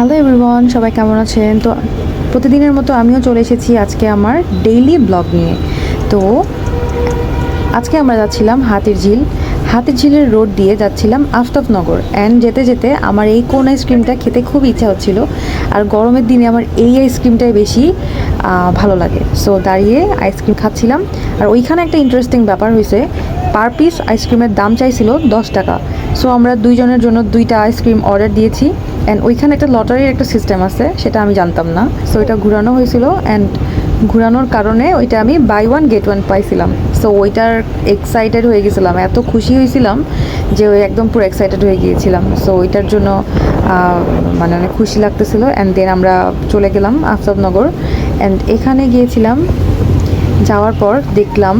Hello everyone সবাই কেমন আছেন? তো প্রতিদিনের মতো আমিও চলে এসেছি আজকে আমার ডেইলি ব্লগ নিয়ে। তো আজকে আমরা যাচ্ছিলাম হাতির ঝিল হাতির ঝিলের রোড দিয়ে যাচ্ছিলাম আফতাবনগর। অ্যান্ড যেতে যেতে আমার এই কোন আইসক্রিমটা খেতে খুব ইচ্ছা হচ্ছিল। আর গরমের দিনে আমার এই আইসক্রিমটাই বেশি ভালো লাগে। সো দাঁড়িয়ে আইসক্রিম খাচ্ছিলাম। আর ওইখানে একটা ইন্টারেস্টিং ব্যাপার হয়েছে। পার পিস আইসক্রিমের দাম চাইছিল দশ টাকা। সো আমরা দুইজনের জন্য দুইটা আইসক্রিম অর্ডার দিয়েছি। অ্যান্ড ওইখানে একটা লটারির একটা সিস্টেম আছে, সেটা আমি জানতাম না। সো এটা ঘুরানো হয়েছিল অ্যান্ড ঘুরানোর কারণে ওইটা আমি বাই ওয়ান গেট ওয়ান পাইছিলাম। সো ওইটার এক্সাইটেড হয়ে গেছিলাম, এত খুশি হয়েছিলাম যে ওই একদম পুরো এক্সাইটেড হয়ে গিয়েছিলাম। সো ওইটার জন্য মানে অনেক খুশি লাগতেছিল। অ্যান্ড দেন আমরা চলে গেলাম আফতাবনগর। অ্যান্ড এখানে গিয়েছিলাম, যাওয়ার পর দেখলাম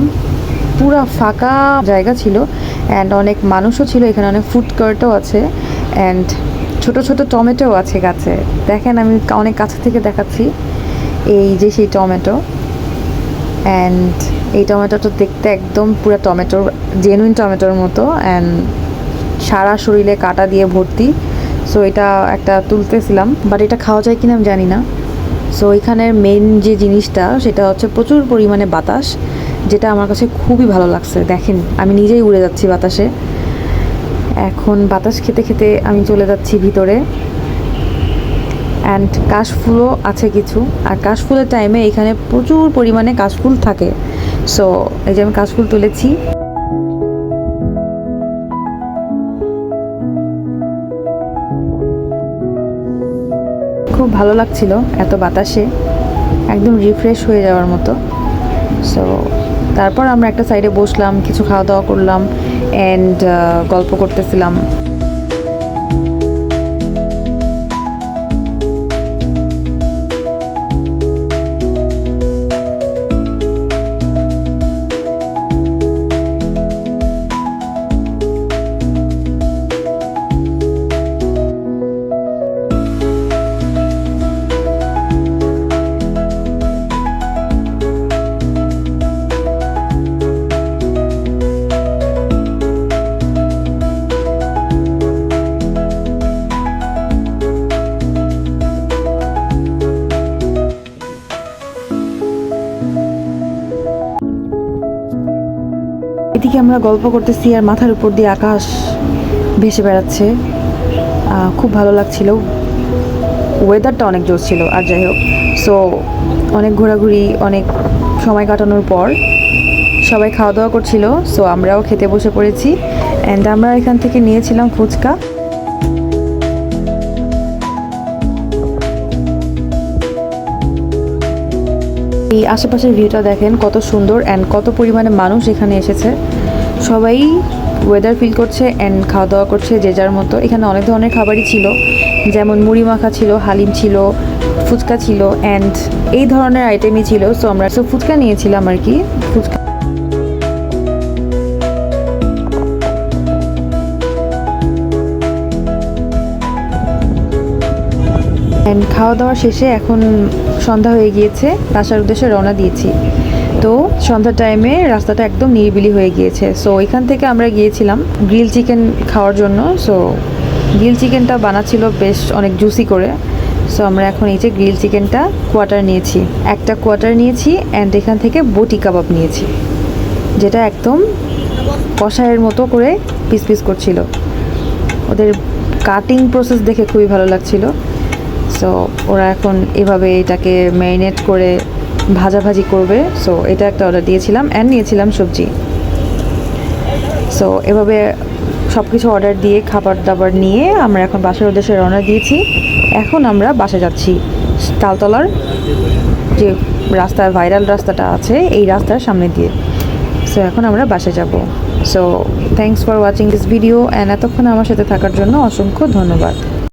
পুরা ফাঁকা জায়গা ছিল। অ্যান্ড অনেক মানুষও ছিল, এখানে অনেক ফুড কার্টও আছে। অ্যান্ড ছোট ছোট টমেটোও আছে গাছে। দেখেন আমি অনেক কাছে থেকে দেখাচ্ছি। এই যে সেই টমেটো। অ্যান্ড এই টমেটোটা দেখতে একদম পুরো টমেটোর জেনুইন টমেটোর মতো। অ্যান্ড সারা শরীরে কাটা দিয়ে ভর্তি। সো এটা একটা তুলতেছিলাম বাট এটা খাওয়া যায় কিনা আমি জানি না। সো এখানের মেন যে জিনিসটা, সেটা হচ্ছে প্রচুর পরিমাণে বাতাস, যেটা আমার কাছে খুবই ভালো লাগছে। দেখেন, আমি নিজেই উড়ে যাচ্ছি বাতাসে। এখন বাতাস খেতে খেতে আমি চলে যাচ্ছি ভিতরে। অ্যান্ড কাশফুলও আছে কিছু। আর কাশফুলের টাইমে এখানে প্রচুর পরিমাণে কাশফুল থাকে। সো এই যে আমি কাশফুল তুলেছি। খুব ভালো লাগছিল এত বাতাসে। একদম রিফ্রেশ হয়ে যাওয়ার মতো। সো তারপর আমরা একটা সাইডে বসলাম কিছু খাওয়া দাওয়া করলাম অ্যান্ড গল্প করতেছিলাম। এদিকে আমরা গল্প করতেছি আর মাথার উপর দিয়ে আকাশ ভেসে বেড়াচ্ছে। খুব ভালো লাগছিল। ওয়েদারটা অনেক জোর ছিল, আর যাই হোক। সো অনেক ঘোরাঘুরি, অনেক সময় কাটানোর পর সবাই খাওয়া দাওয়া করছিল। সো আমরাও খেতে বসে পড়েছি। অ্যান্ড আমরা এখান থেকে নিয়েছিলাম ফুচকা। এই আশেপাশের ভিউটা দেখেন, কত সুন্দর অ্যান্ড কত পরিমাণে মানুষ এখানে এসেছে। সবাই ওয়েদার ফিল করছে অ্যান্ড খাওয়া দাওয়া করছে যে যার মতো। এখানে অনেক ধরনের খাবারই ছিল, যেমন মুড়ি মাখা ছিল, হালিম ছিল, ফুচকা ছিল অ্যান্ড এই ধরনের আইটেমই ছিল। সো আমরা সো ফুচকা নিয়েছিলাম আর কি, ফুচকা অ্যান্ড খাওয়া দাওয়া শেষে এখন সন্ধ্যা হয়ে গিয়েছে। বাসার উদ্দেশ্যে রওনা দিয়েছি। তো সন্ধ্যার টাইমে রাস্তাটা একদম নিরিবিলি হয়ে গিয়েছে। সো ওইখান থেকে আমরা গিয়েছিলাম গ্রিল চিকেন খাওয়ার জন্য। সো গ্রিল চিকেনটা বানাচ্ছিল বেশ অনেক জুসি করে। সো আমরা এখন এই যে গ্রিল চিকেনটা কোয়ার্টার নিয়েছি। একটা কোয়ার্টার নিয়েছি অ্যান্ড এখান থেকে বটি কাবাব নিয়েছি। যেটা একদম কষায়ের মতো করে পিস পিস করছিল। ওদের কাটিং প্রসেস দেখে খুবই ভালো লাগছিল। সো ওরা এখন এভাবে এটাকে ম্যারিনেট করে ভাজাভাজি করবে। সো এটা একটা অর্ডার দিয়েছিলাম অ্যান্ড নিয়েছিলাম সবজি। সো এভাবে সব কিছু অর্ডার দিয়ে খাবার দাবার নিয়ে আমরা এখন বাসার উদ্দেশ্যে রওনা দিয়েছি। এখন আমরা বাসা যাচ্ছি তালতলার যে রাস্তা ভাইরাল রাস্তাটা আছে, এই রাস্তার সামনে দিয়ে। সো এখন আমরা বাসে যাব। So thanks for watching this video and এতক্ষণ আমার সাথে থাকার জন্য অসংখ্য ধন্যবাদ।